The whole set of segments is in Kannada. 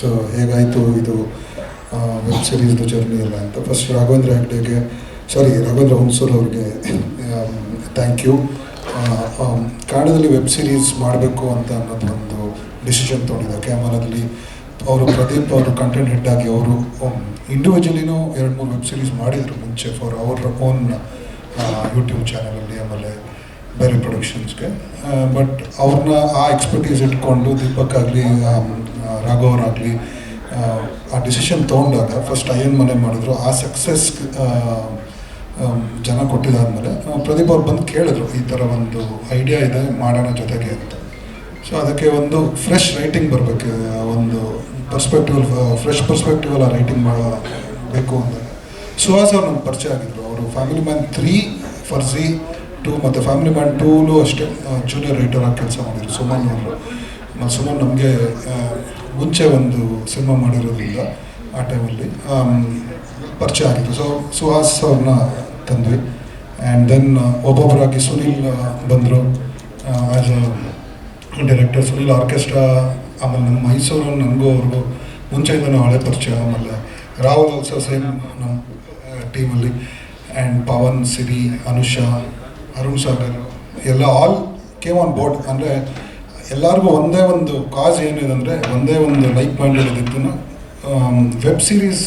ಸೊ ಹೇಗಾಯಿತು ಇದು ವೆಬ್ ಸಿರೀಸ್ದು ಜರ್ನಿ ಎಲ್ಲ ಅಂತ. ಫಸ್ಟ್ ರಾಘವೇಂದ್ರ ಹೆಗ್ಡೆಗೆ ಸಾರಿ ರಾಘವೇಂದ್ರ ಹುಣಸೂರ್ ಅವ್ರಿಗೆ ಥ್ಯಾಂಕ್ ಯು ಕನ್ನಡದಲ್ಲಿ ವೆಬ್ ಸೀರೀಸ್ ಮಾಡಬೇಕು ಅಂತ ಅನ್ನೋದು ಒಂದು ಡಿಸಿಷನ್ ತೊಗೊಂಡಿದ್ದೆ ಕ್ಯಾಮರಾದಲ್ಲಿ. ಅವರು ಪ್ರದೀಪ್ ಅವರು ಕಂಟೆಂಟ್ ಹೆಡ್ ಆಗಿ ಅವರು ಇಂಡಿವಿಜುವಲಿನೂ ಎರಡು ಮೂರು ವೆಬ್ ಸೀರೀಸ್ ಮಾಡಿದರು ಮುಂಚೆ ಫಾರ್ ಅವರ್ ಓನ್ ಯೂಟ್ಯೂಬ್ ಚಾನಲಲ್ಲಿ ಆಮೇಲೆ ಬೇರೆ ಪ್ರೊಡಕ್ಷನ್ಸ್ಗೆ ಬಟ್ ಅವ್ರನ್ನ ಆ ಎಕ್ಸ್ಪರ್ಟೀಸ್ ಇಟ್ಕೊಂಡು ದೀಪಕ್ ಆಗಲಿ ರಾಘವರ್ ಆಗಲಿ, ಆ ಡಿಸಿಷನ್ ತೊಗೊಂಡಾಗ ಫಸ್ಟ್ ಅಯ್ಯನ್ ಮನೆ ಮಾಡಿದ್ರು. ಆ ಸಕ್ಸಸ್ ಜನ ಕೊಟ್ಟಿದ್ದಾದಮೇಲೆ ಪ್ರದೀಪ್ ಅವ್ರು ಬಂದು ಕೇಳಿದ್ರು, ಈ ಥರ ಒಂದು ಐಡಿಯಾ ಇದೆ, ಮಾಡೋಣ ಜೊತೆಗೆ ಅಂತ. ಸೊ ಅದಕ್ಕೆ ಒಂದು ಫ್ರೆಶ್ ರೈಟಿಂಗ್ ಬರಬೇಕು ಒಂದು ಪರ್ಸ್ಪೆಕ್ಟಿವ್ ಫ್ರೆಶ್ ಪರ್ಸ್ಪೆಕ್ಟಿವ್ ಅಲ್ಲ ರೈಟಿಂಗ್ ಬೇಕು ಅಂದರೆ ಸುಹಾಸ್ ಅವ್ರು ನಮ್ಗೆ ಪರಿಚಯ ಆಗಿದ್ರು. ಅವರು family man three Farzi two ಮತ್ತು ಫ್ಯಾಮಿಲಿ ಮ್ಯಾನ್ ಟೂಲು ಅಷ್ಟೇ ಜೂನಿಯರ್ ರೈಟರ್ ಆಗಿ ಕೆಲಸ ಮಾಡಿದ್ರು, ಸುಮನ್ ಅವರು. ಸುಮನ್ ನಮಗೆ ಮುಂಚೆ ಒಂದು ಸಿನಿಮಾ ಮಾಡಿರೋದ್ರಿಂದ ಆ ಟೈಮಲ್ಲಿ ಪರಿಚಯ ಆಗಿತ್ತು ಸೊ, ಸುಹಾಸ್ ಅವ್ರನ್ನ ತಂದ್ವಿ. ಆ್ಯಂಡ್ ದೆನ್ ಒಬ್ಬೊಬ್ಬರಾಗಿ ಸುನಿಲ್ ಬಂದರು. As a director Sunil orchestra ಆಮೇಲೆ ನಮ್ಮ ಮೈಸೂರು ನನಗೂ ಅವ್ರಿಗೂ ಮುಂಚೆಯಿಂದನೂ ಹಳೆ ಪರಿಚಯ. ಆಮೇಲೆ ರಾಹುಲ್ ಆಲ್ಸೋ ಸೇಮ್ ನಮ್ಮ ಟೀಮಲ್ಲಿ ಆ್ಯಂಡ್ ಪವನ್, ಸಿರಿ, ಅನುಷಾ, ಅರುಣ್ ಸಾಗರ್, ಎಲ್ಲ ಆಲ್ ಕೇಮ್ ಆನ್ ಬೋರ್ಡ್ ಅಂದರೆ ಎಲ್ಲರಿಗೂ ಒಂದೇ ಒಂದು ಕಾಸ್ ಏನಿದೆ ಅಂದರೆ ಒಂದೇ ಒಂದು ಲೈಕ್ ಮೈಂಡೆಡ್ ಇದ್ದಿದ್ದನ್ನು ವೆಬ್ ಸೀರೀಸ್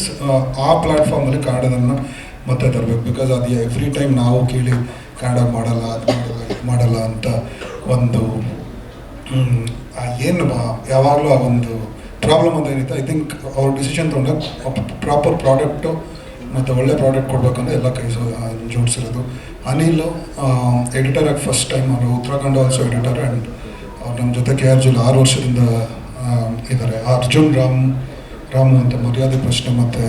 ಆ ಪ್ಲ್ಯಾಟ್ಫಾರ್ಮಲ್ಲಿ ಕನ್ನಡದನ್ನು ಮತ್ತೆ ತರಬೇಕು. ಬಿಕಾಸ್ ಅದು ಎವ್ರಿ ಟೈಮ್ ನಾವು ಕೇಳಿ ಕನ್ನಡ ಮಾಡಲ್ಲ, ಅದು ಮಾಡಲ್ಲ ಅಂತ ಒಂದು ಏನು ಯಾವಾಗಲೂ ಆ ಒಂದು ಪ್ರಾಬ್ಲಮ್ ಅಂತ ಏನಿತ್ತು ಐ ಥಿಂಕ್ ಅವ್ರ ಡಿಸಿಷನ್ ತೊಗೊಂಡಾಗ ಪ್ರಾಪರ್ ಪ್ರಾಡಕ್ಟು ಮತ್ತು ಒಳ್ಳೆ ಪ್ರಾಡಕ್ಟ್ ಕೊಡಬೇಕಂದ್ರೆ ಎಲ್ಲ ಕೈ ಜೋಡಿಸಿರೋದು. ಅನಿಲ್ ಎಡಿಟರ್ ಆಗಿ ಫಸ್ಟ್ ಟೈಮ್ ಅವರು ಉತ್ತರಾಖಂಡ ಆಲ್ಸೋ ಎಡಿಟರ್ ಆ್ಯಂಡ್ ಅವ್ರು ನಮ್ಮ ಜೊತೆ ಕೆ ಆರ್ ಜಿಲ್ ಆರು ವರ್ಷದಿಂದ ಇದ್ದಾರೆ. ಅರ್ಜುನ್, ರಾಮ್, ರಾಮು ಅಂತ ಮರ್ಯಾದೆ ಪ್ರಶ್ನೆ ಮತ್ತು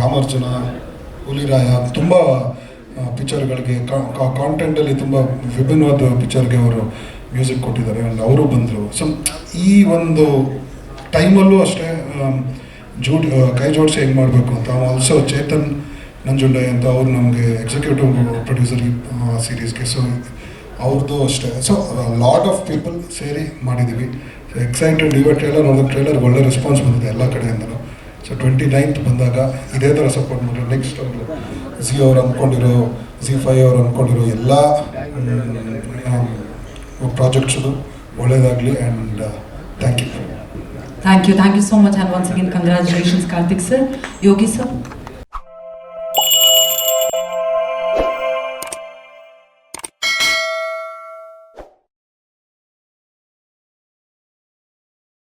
ರಾಮಾರ್ಜುನ, ಹುಲಿರಾಯ, ತುಂಬ ಪಿಕ್ಚರ್ಗಳಿಗೆ ಕಾಂಟೆಂಟಲ್ಲಿ ತುಂಬ ವಿಭಿನ್ನವಾದ ಪಿಕ್ಚರ್ಗೆ ಅವರು ಮ್ಯೂಸಿಕ್ ಕೊಟ್ಟಿದ್ದಾರೆ. ಆ್ಯಂಡ್ ಅವರು ಬಂದರು. ಸೊ ಈ ಒಂದು ಟೈಮಲ್ಲೂ ಅಷ್ಟೇ ಜೋಡಿ ಕೈ ಜೋಡಿಸಿ ಹೆಂಗೆ ಮಾಡಬೇಕು ಅಂತ. ಆಲ್ಸೋ ಚೇತನ್ ನಂಜುಂಡೈ ಅಂತ ಅವರು ನಮಗೆ ಎಕ್ಸಿಕ್ಯೂಟಿವ್ ಪ್ರೊಡ್ಯೂಸರ್ ಸೀರೀಸ್ಗೆ ಸೊ ಅವ್ರದ್ದು ಅಷ್ಟೇ. ಸೊ ಲಾಟ್ ಆಫ್ ಪೀಪಲ್ ಸೇರಿ ಮಾಡಿದ್ದೀವಿ ಸೊ ಎಕ್ಸೈಟೆಡ್ ಇವ ಟ್ರೇಲರ್ ನೋಡಿದ ಟ್ರೇಲರ್ ಒಳ್ಳೆ ರೆಸ್ಪಾನ್ಸ್ ಬಂದಿದೆ ಎಲ್ಲ ಕಡೆಯಿಂದಲೂ ಸೊ ಟ್ವೆಂಟಿ ನೈನ್ತ್ ಬಂದಾಗ ಇದೇ ಥರ ಸಪೋರ್ಟ್ ಮಾಡಿ ನೆಕ್ಸ್ಟ್ ಅವರು ಝಿ ಅವ್ರು ಅಂದ್ಕೊಂಡಿರೋ ಝಿ ಫೈ ಅವ್ರು ಅಂದ್ಕೊಂಡಿರೋ ಎಲ್ಲ ಪ್ರಾಜೆಕ್ಟ್ಸು ಒಳ್ಳೆಯದಾಗಲಿ and thank you thank you thank you so much and once again congratulations Karthik sir Yogi sir.